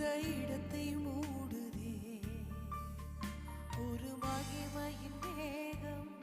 இந்த இடத்தை மூடுதே. ஒரு மகிமையின் வேகம்